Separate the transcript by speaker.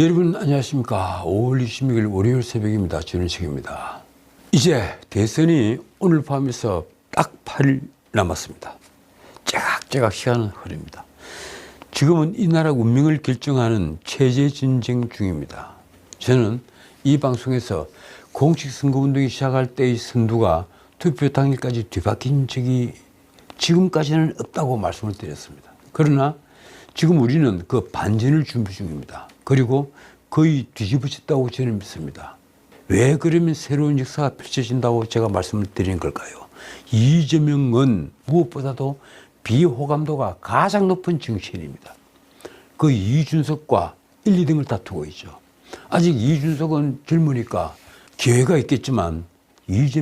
Speaker 1: 여러분 안녕하십니까. 5월 26일 월요일 새벽입니다. 준은식입니다. 이제 대선이 오늘 밤에서 딱 8일 남았습니다. 째각째각 시간은 흐릅니다. 지금은 이 나라 운명을 결정하는 체제 전쟁 중입니다. 저는 이 방송에서 공식 선거운동이 시작할 때의 선두가 투표 당일까지 뒤바뀐 적이 지금까지는 없다고 말씀을 드렸습니다. 그러나 지금 우리는 그 반전을 준비 중입니다. 그리고 거의 뒤집어졌다고 저는 믿습니다. 왜 그러면 새로운 역사가 펼쳐진다고 제가 말씀을 드리는 걸까요? 이재명은 무엇보다도 비호감도가 가장 높은 정치인입니다. 그 이준석과 1, 2등을 다투고 있죠. 아직 이준석은 젊으니까 기회가 있겠지만 이재명